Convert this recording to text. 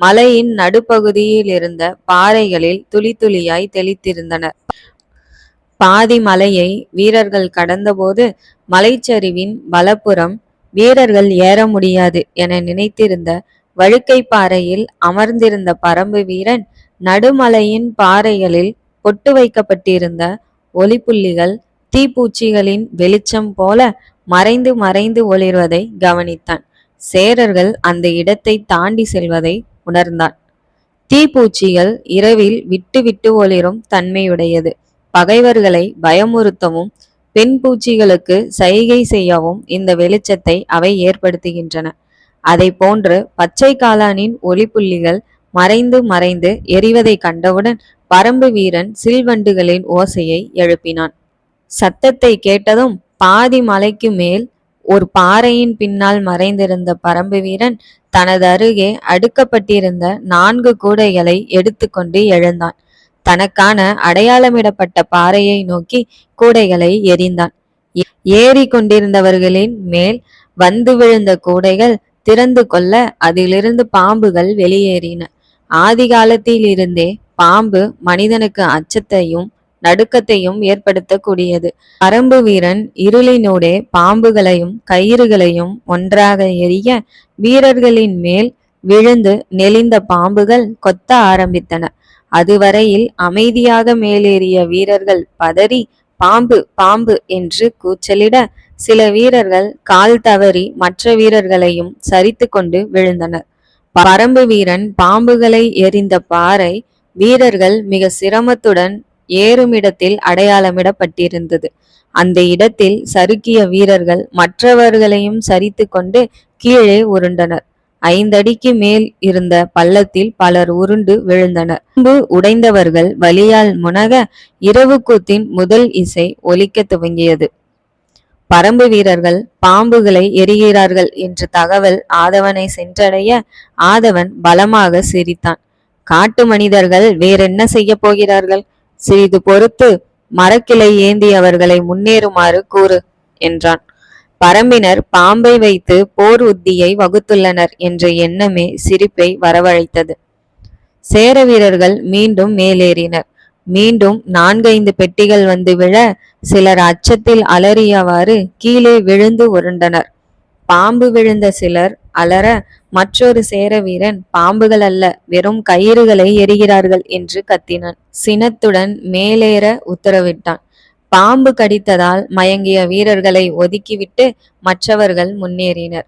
மலையின் நடுப்பகுதியில் இருந்த பாறைகளில் துளி துளியாய் தெளித்திருந்தனர் பாதி மலையை வீரர்கள் கடந்தபோது மலைச்சரிவின் வலப்புறம் வீரர்கள் ஏற முடியாது என நினைத்திருந்த வழுக்கை பாறையில் அமர்ந்திருந்த பரம்பு வீரன் நடுமலையின் பாறைகளில் பொட்டு வைக்கப்பட்டிருந்த ஒளிப்புள்ளிகள் தீப்பூச்சிகளின் வெளிச்சம் போல மறைந்து மறைந்து ஒளிர்வதை கவனித்தான். சேரர்கள் அந்த இடத்தை தாண்டி செல்வதை உணர்ந்தான். தீப்பூச்சிகள் இரவில் விட்டு விட்டு ஒளிரும் தன்மையுடையது. பகைவர்களை பயமுறுத்தவும் பெண் பூச்சிகளுக்கு சைகை செய்யவும் இந்த வெளிச்சத்தை அவை ஏற்படுத்துகின்றன. அதை போன்று பச்சை காளானின் ஒளிப்புள்ளிகள் மறைந்து மறைந்து எரிவதை கண்டவுடன் பரம்பு வீரன் சில்வண்டுகளின் ஓசையை எழுப்பினான். சத்தத்தை கேட்டதும் பாதி மலைக்கு மேல் ஒரு பாறையின் பின்னால் மறைந்திருந்த பரம்பு வீரன் தனது அருகே அடுக்கப்பட்டிருந்த நான்கு கூடைகளை எடுத்துக்கொண்டு எழுந்தான். தனக்கான அடையாளமிடப்பட்ட பாறையை நோக்கி கூடைகளை எறிந்தான். ஏறி கொண்டிருந்தவர்களின் மேல் வந்து விழுந்த கூடைகள் திறந்து கொள்ள அதிலிருந்து பாம்புகள் வெளியேறின. ஆதி காலத்தில் இருந்தே பாம்பு மனிதனுக்கு அச்சத்தையும் நடுக்கத்தையும் ஏற்படுத்தக்கூடியது. பரம்பு வீரன் இருளினூடே பாம்புகளையும் கயிறுகளையும் ஒன்றாக எரிய வீரர்களின் மேல் விழுந்து நெளிந்த பாம்புகள் கொத்த ஆரம்பித்தன. அதுவரையில் அமைதியாக மேலேறிய வீரர்கள் பதறி பாம்பு பாம்பு என்று கூச்சலிட சில வீரர்கள் கால் தவறி மற்ற வீரர்களையும் சரித்து கொண்டு விழுந்தனர். பரம்பு வீரன் பாம்புகளை எரிந்த பாறை வீரர்கள் மிக சிரமத்துடன் ஏறுமிடத்தில் அடையாளமிடப்பட்டிருந்தது. அந்த இடத்தில் சறுக்கிய வீரர்கள் மற்றவர்களையும் சரித்து கொண்டு கீழே உருண்டனர். ஐந்தடிக்கு மேல் இருந்த பள்ளத்தில் பலர் உருண்டு விழுந்தனர். அம்பு உடைந்தவர்கள் வலியால் முனக இரவு கூத்தின் முதல் இசை ஒலிக்க துவங்கியது. பரம்பு வீரர்கள் பாம்புகளை எரிகிறார்கள் என்ற தகவல் ஆதவனை சென்றடைய ஆதவன் பலமாக சிரித்தான். காட்டு மனிதர்கள் வேறென்ன செய்ய போகிறார்கள்? சிறிது பொறுத்து மரக்கிளை ஏந்தி அவர்களை முன்னேறுமாறு கூறு என்றான். பரம்பினர் பாம்பை வைத்து போர் உத்தியை வகுத்துள்ளனர் என்ற எண்ணமே சிரிப்பை வரவழைத்தது. சேர வீரர்கள் மீண்டும் மேலேறினர். மீண்டும் நான்கைந்து பெட்டிகள் வந்து விழ சிலர் அச்சத்தில் அலறியவாறு கீழே விழுந்து உருண்டனர். பாம்பு விழுந்த சிலர் அலற மற்றொரு சேர வீரன் பாம்புகள் அல்ல வெறும் கயிறுகளை எரிகிறார்கள் என்று கத்தினான். சினத்துடன் மேலேற உத்தரவிட்டான். பாம்பு கடித்ததால் மயங்கிய வீரர்களை ஒதுக்கிவிட்டு மற்றவர்கள் முன்னேறினர்.